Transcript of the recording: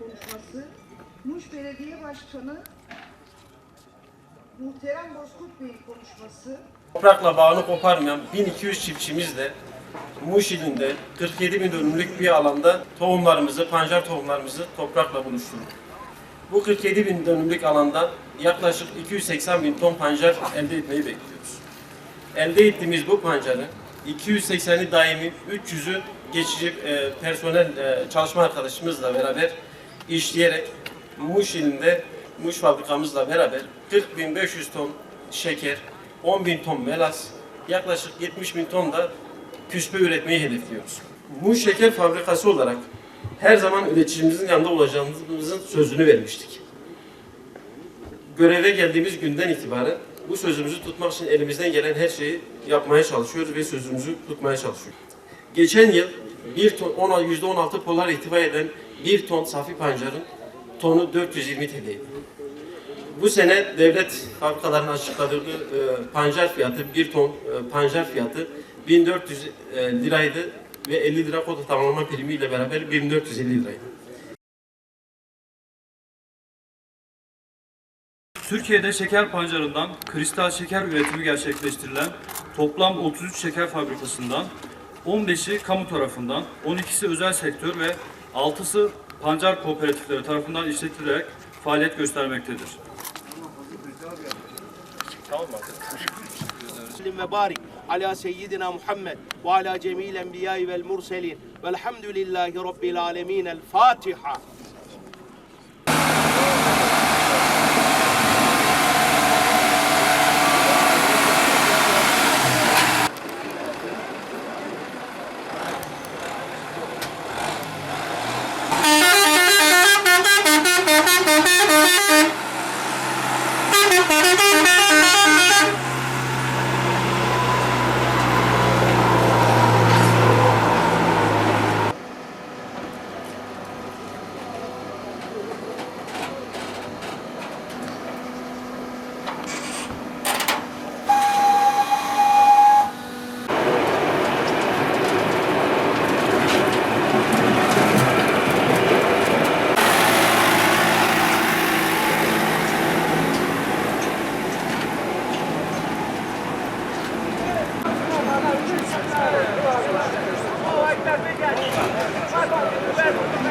konuşması Muş Belediye Başkanı Muhterem Bozkurt Bey'in konuşması. Toprakla bağını koparmayan 1200 çiftçimizle Muş ilinde 47 bin dönümlük bir alanda tohumlarımızı, pancar tohumlarımızı toprakla buluşturduk. Bu 47 bin dönümlük alanda yaklaşık 280 bin ton pancar elde etmeyi bekliyoruz. Elde ettiğimiz bu pancarı 280'i daimi, 300'ü geçici e, personel e, çalışma arkadaşımızla beraber işleyerek Muş ilinde Muş fabrikamızla beraber 40.500 ton şeker, 10.000 ton melas, yaklaşık 70.000 ton da küspe üretmeyi hedefliyoruz. Muş Şeker Fabrikası olarak her zaman üreticimizin yanında olacağımızın sözünü vermiştik. Göreve geldiğimiz günden itibaren bu sözümüzü tutmak için elimizden gelen her şeyi yapmaya çalışıyoruz ve sözümüzü tutmaya çalışıyoruz. Geçen yıl bir ton, ona yüzde 16 polar ihtiva eden bir ton safi pancarın tonu 420 TL'ydi. Bu sene devlet fabrikalarının açıkladığı e, pancar fiyatı, bir ton e, pancar fiyatı 1400 e, liraydı ve 50 lira kota tamamlama primiyle beraber 1450 liraydı. Türkiye'de şeker pancarından kristal şeker üretimi gerçekleştirilen toplam 33 şeker fabrikasından 15'i kamu tarafından, 12'si özel sektör ve 6'sı pancar kooperatifleri tarafından işletilerek faaliyet göstermektedir ala seyyidina Muhammed ve ala cemil enbiyai vel murselin. Velhamdülillahi rabbil alemin. El Fatiha. Yeah, yeah, yeah.